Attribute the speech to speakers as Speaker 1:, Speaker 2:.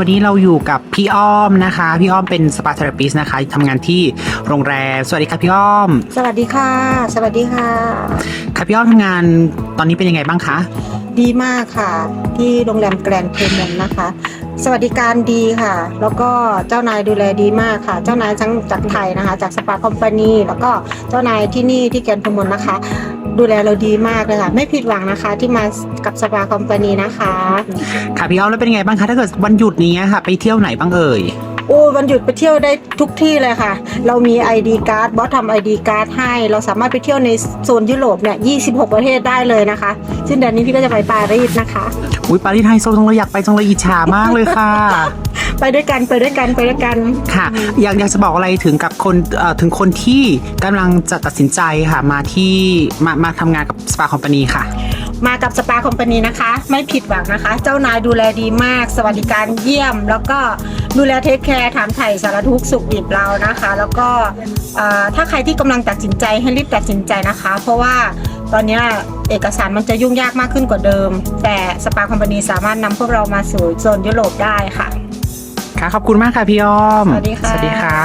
Speaker 1: วันนี้เราอยู่กับพี่อ้อมนะคะ พี่อ้อมเป็นสปาเทอราปิสนะคะทำงานที่โรงแรม สวัสดีค่ะพี่อ้อม
Speaker 2: สวัสดีค่ะ สวัสดีค่ะ
Speaker 1: ค่ะพี่อ้อมทำงานตอนนี้เป็นยังไงบ้างคะ
Speaker 2: ดีมากค่ะ ที่โรงแรมแกรนด์เพลมนนะคะ สวัสดิการดีค่ะ แล้วก็เจ้านายดูแลดีมากค่ะ เจ้านายทั้งจากไทยนะคะ จากสปาคอมพานีแล้วก็เจ้านายที่นี่ที่แกนพลมนนะคะ ดูแลเราดีมากเลยค่ะ ไม่ผิดหวังนะคะ ที่มากับสปาคอมพานีนะคะ
Speaker 1: ค่ะพี่อ้อมแล้วเป็นไงบ้างคะถ้าเกิดวันหยุดนี้ค่ะ ไปเที่ยวไหนบ้างเอ่ย
Speaker 2: โอ้วันหยุดไปเที่ยวได้ทุกที่เลยค่ะ เรามี ID การ์ดบอสทำ ID การ์ดให้ เราสามารถไปเที่ยวในโซนยุโรปเนี่ย 26 ประเทศได้เลยนะคะ ซึ่งเดือนนี้พี่ก็จะไปปารีสนะคะ
Speaker 1: อุ้ยปารีสไฮโซจังเลยอยากไปจังเลยอิจฉามากเลยค่ะ
Speaker 2: ไปด้วยกันไปด้วยกันไปด้วยกัน
Speaker 1: ค่ะ อยากอยากจะบอกอะไรถึงกับคนเอ่อถึงคนที่กำลังจะตัดสินใจค่ะมาที่มามาทำงานกับสปาคอมพานีค่ะ
Speaker 2: มากับสปาคอมพานีนะคะ ไม่ผิดหวังนะคะ เจ้านายดูแลดีมาก สวัสดิการเยี่ยม แล้วก็ ดูแลเทคแคร์ถามไถ่สารทุกข์สุขดิบเรานะคะ แล้วก็เอ่อถ้าใครที่กำลังตัดสินใจให้รีบตัดสินใจนะคะ เพราะว่าตอนเนี้ยเอกสารมันจะยุ่งยากมากขึ้นกว่าเดิม แต่สปาคอมพานีสามารถนำพวกเรามาสู่โซนยุโรปได้ค่ะ
Speaker 1: ค่ะ ขอบคุณมากค่ะพี่อ้อม
Speaker 2: สวัสดีค่ะ
Speaker 1: สวัสดีค่ะ